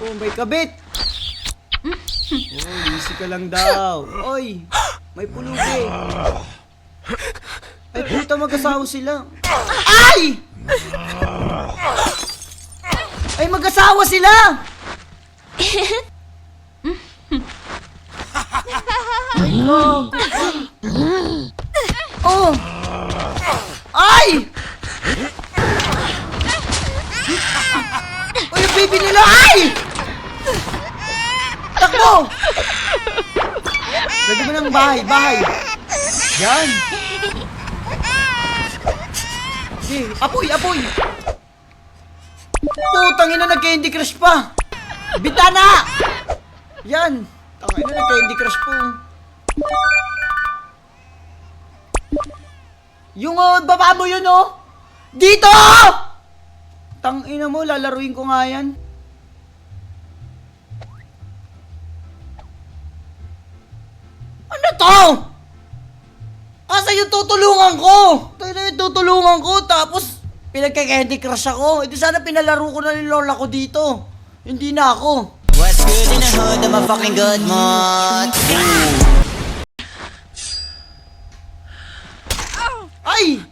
Oh, may kabit! Oh, easy ka lang daw. Oy, may pulubi. Ay, puta, mag-asawa sila. Ay! Ay, mag-asawa sila! No. Oh! Ay! Uy, yung baby nila! Ay! Lagyan mo ng bahay, bahay. Yan. Sige, apoy, apoy. Putang ina, nag-candy crush pa. Bitana! Yan. Tangin na, nag-candy crush po. Yung uh, baba mo yun, oh! Dito! Tangina mo, lalaruin ko nga yan. To? Asa yung tutulungan ko? Tayo na yung tutulungan ko, tapos pinagka-candy crush ako. Ito sana pinalaro ko na ni Lola ko dito. Hindi na ako. What's good in the hood? I'm a fucking good mod. Ay!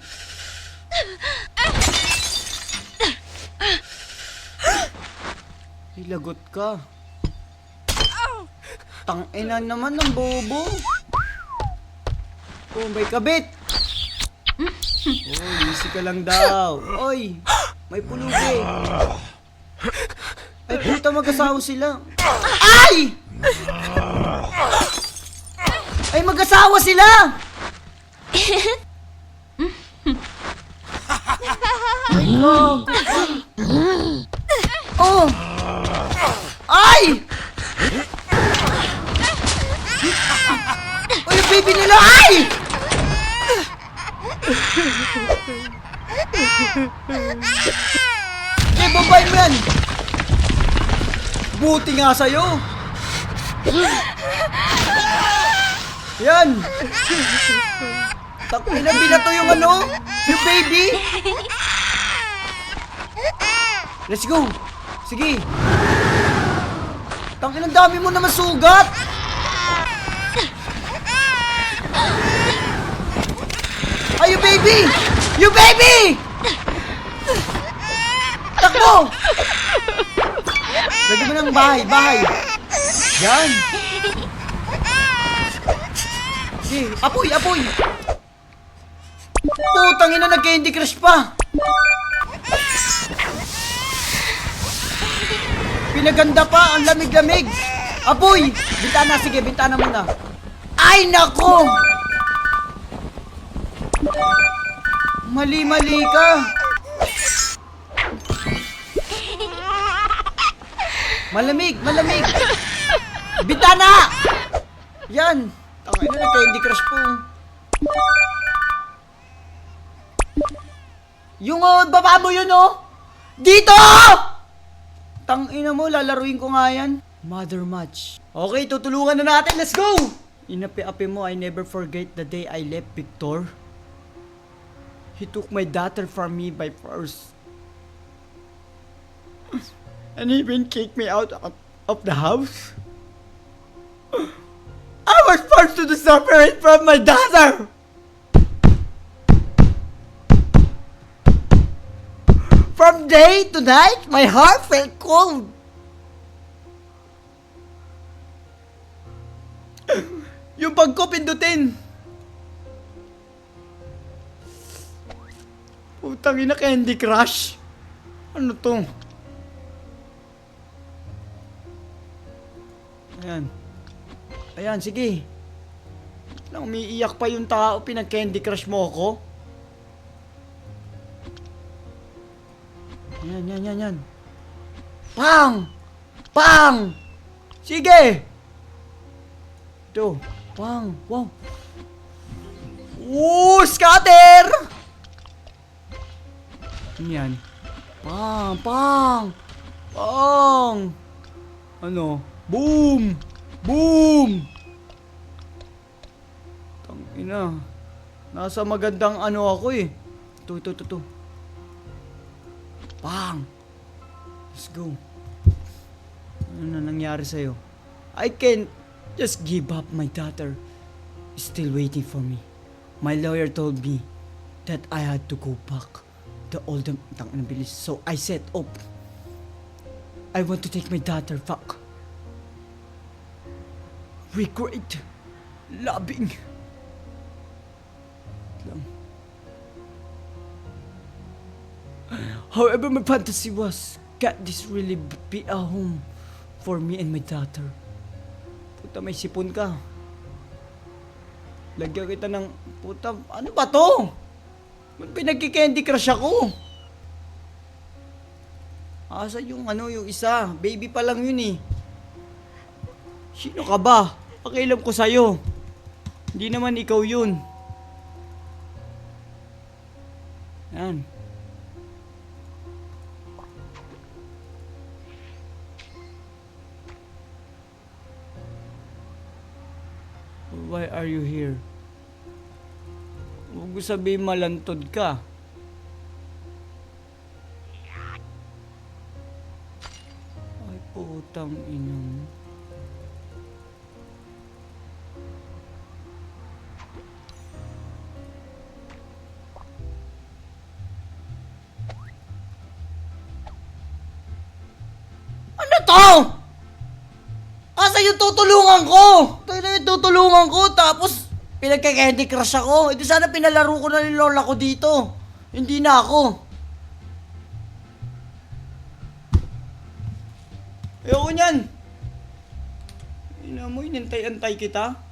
Ay, lagot ka. Tangina naman ng bobo. Oh, may kabit. Oh, easy ka lang daw. Oy, may pulubi. Ay, puta, mag-asawa sila. Ay! Ay, mag-asawa sila! Ay, no. Yan! Buti nga sa'yo! Yan! Takina, binato yung ano? Yung baby! Let's go! Sige! Tangin ang dami mo naman sugat! Ay, you baby! You baby! Takbo! Lagyan mo ng bahay, bahay! Yan! Sige, apoy, apoy! Putang ina, nag-candy crush pa! Pinaganda pa, ang lamig-lamig! Apoy! Bintana, sige, bintana muna. Ay, nako! Mali-mali ka! Malamig, malamig! Bintana! Yan! Tangin na, nag-candy crush po. Yung uh, baba mo yun, oh! Dito! Tangina mo, lalaruin ko nga yan. Mother match. Okay, tutulungan na natin. Let's go! Inapi-api mo, I never forget the day I left Victor. He took my daughter from me by force. And even kicked me out of, of the house. I was forced to separate from my daughter! From day to night, my heart felt cold. Yung ko pindutin. Putang ina Candy Crush. Ano to? Ayan. Ayan, sige. Lang umiiyak pa yung tao, pinag-candy crush mo ako. Yan, yan, yan, yan. Pang! Pang! Sige! Ito. Pang! Wow! Ooh! Scatter! Yan. Pang! Pang! Pang! Ano? Boom! Boom! Tangina. Nasa magandang ano ako eh. Ito, ito, ito, ito. Bang! Let's go. Ano na nangyari sa'yo? I can't just give up. My daughter still waiting for me. My lawyer told me that I had to go back. The old tang ang bilis. So I said, oh, I want to take my daughter back. Regret. Loving. Lang. However, my fantasy was, God, this really be a home for me and my daughter. Puta, may sipon ka. Lagyan kita ng, puta, ano ba to? Ba't pinagki-candy crush ako? Asa yung ano, yung isa? Baby pa lang yun eh. Sino ka ba? Pakialam ko sa'yo. Hindi naman ikaw yun. Yan. Why are you here? Huwag mo sabihin malantod ka. Ay, putang ina to? Asa yung tutulungan ko? Tayo na yung tutulungan ko, tapos pinagka-candy crush ako. Ito sana pinalaro ko na ni lola ko dito. Hindi na ako. Ayoko niyan. Ina mo, inintay-antay kita.